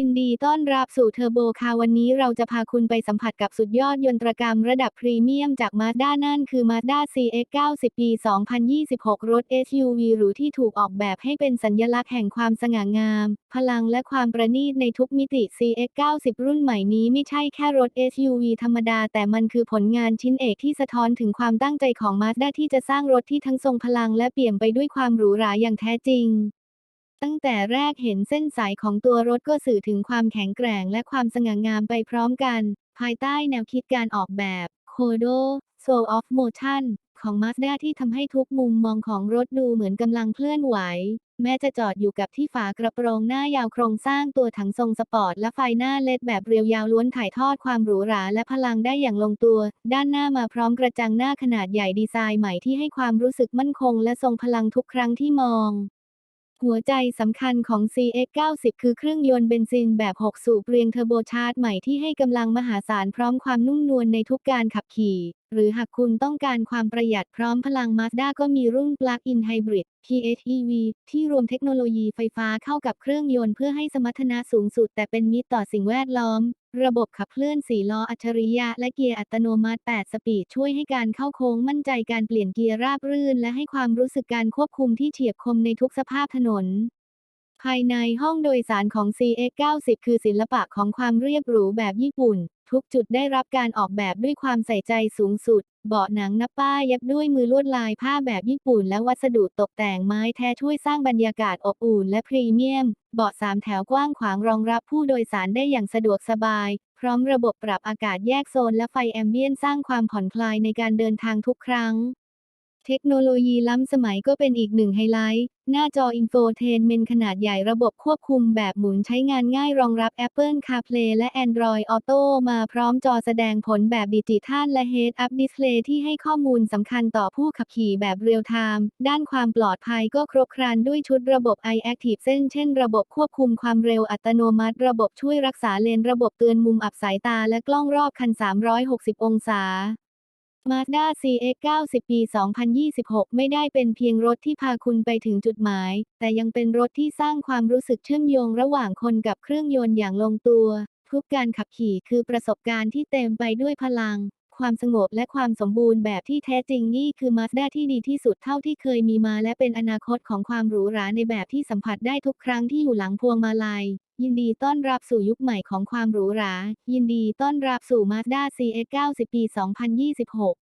ินดีต้อนรับสู่เทอร์โบคาวันนี้เราจะพาคุณไปสัมผัสกับสุดยอดยนตรกรรมระดับพรีเมียมจาก Mazda นั่นคือ Mazda CX-90 ปี 2026 รถ SUV หรูที่ถูกออกแบบให้เป็นสัญลักษณ์แห่งความสง่างาม พลังและความประณีตในทุกมิติ CX-90 รุ่นใหม่นี้ไม่ใช่แค่รถ SUV ธรรมดา แต่มันคือผลงานชิ้นเอกที่สะท้อนถึงความตั้งใจของ Mazda ที่จะสร้างรถที่ทั้งทรงพลังและเปี่ยมไปด้วยความหรูหราอย่างแท้จริง ตั้งแต่แรกเห็นเส้นสายของตัวรถก็สื่อถึงความแข็งแกร่งและความสง่างามไปพร้อมกัน ภายใต้แนวคิดการออกแบบ Kodo Soul of Motion ของ Mazda ที่ทำให้ทุกมุมมองของรถดูเหมือนกำลังเคลื่อนไหว แม้จะจอดอยู่กับที่ฝากระโปรงหน้ายาวโครงสร้างตัวถังทรงสปอร์ต และไฟหน้าเลดแบบเรียวยาวล้วนถ่ายทอดความหรูหราและพลังได้อย่างลงตัว ด้านหน้ามาพร้อมกระจังหน้าขนาดใหญ่ดีไซน์ใหม่ที่ให้ความรู้สึกมั่นคงและทรงพลังทุกครั้งที่มอง หัวใจสำคัญของ CX-90 คือเครื่องยนต์เบนซินแบบ 6 สูบเรียงเทอร์โบชาร์จใหม่ที่ให้กำลังมหาศาลพร้อมความนุ่มนวลในทุกการขับขี่ หรือหากคุณต้องการความประหยัดพร้อมพลัง Mazda ก็มีรุ่น Plug-in Hybrid PHEV ที่รวมเทคโนโลยีไฟฟ้าเข้ากับเครื่องยนต์เพื่อให้สมรรถนะสูงสุดแต่เป็นมิตรต่อสิ่งแวดล้อม ระบบขับเคลื่อนสี่ล้ออัจฉริยะและเกียร์อัตโนมัติ 8 สปีดช่วยให้การเข้าโค้งมั่นใจการเปลี่ยนเกียร์ราบรื่น และให้ความรู้สึกการควบคุมที่เฉียบคมในทุกสภาพถนน ภายในห้องโดยสารของ CX-90 คือศิลปะของความเรียบหรูแบบญี่ปุ่น ทุกจุดได้รับการออกแบบด้วยความใส่ใจสูงสุด เบาะหนังนับป้ายเย็บด้วยมือลวดลายผ้าแบบญี่ปุ่น และวัสดุตกแต่งไม้แท้ช่วยสร้างบรรยากาศอบอุ่นและพรีเมียม เบาะสามแถวกว้างขวางรองรับผู้โดยสารได้อย่างสะดวกสบาย พร้อมระบบปรับอากาศแยกโซนและไฟแอมเบียนสร้างความผ่อนคลายในการเดินทางทุกครั้ง เทคโนโลยีล้ำสมัยก็เป็นอีกหนึ่งไฮไลท์ หน้าจออินโฟเทนเมนขนาดใหญ่ระบบควบคุมแบบหมุนใช้งานง่ายรองรับ Apple CarPlay และ Android Auto มาพร้อมจอแสดงผลแบบดิจิทัลและ Head Up Display ที่ให้ข้อมูลสำคัญต่อผู้ขับขี่แบบเรียลไทม์ ด้านความปลอดภัยก็ครบครันด้วยชุดระบบ iActive เส้นเช่นระบบควบคุมความเร็วอัตโนมัติ ระบบช่วยรักษาเลน ระบบเตือนมุมอับสายตาและกล้องรอบคัน 360 องศา Mazda CX-90 ปี 2026 ไม่ได้เป็นเพียงรถที่พาคุณไปถึงจุดหมาย แต่ยังเป็นรถที่สร้างความรู้สึกเชื่อมโยงระหว่างคนกับเครื่องยนต์อย่างลงตัว ทุกการขับขี่คือประสบการณ์ที่เต็มไปด้วยพลัง ความสงบและความสมบูรณ์แบบที่แท้จริงนี่คือมาสด้าที่ดีที่สุดเท่าที่เคยมีมาและเป็นอนาคตของความหรูหราในแบบที่สัมผัสได้ทุกครั้งที่อยู่หลังพวงมาลัย ยินดีต้อนรับสู่ยุคใหม่ของความหรูหรา ยินดีต้อนรับสู่มาสด้า CX-90 ปี 2026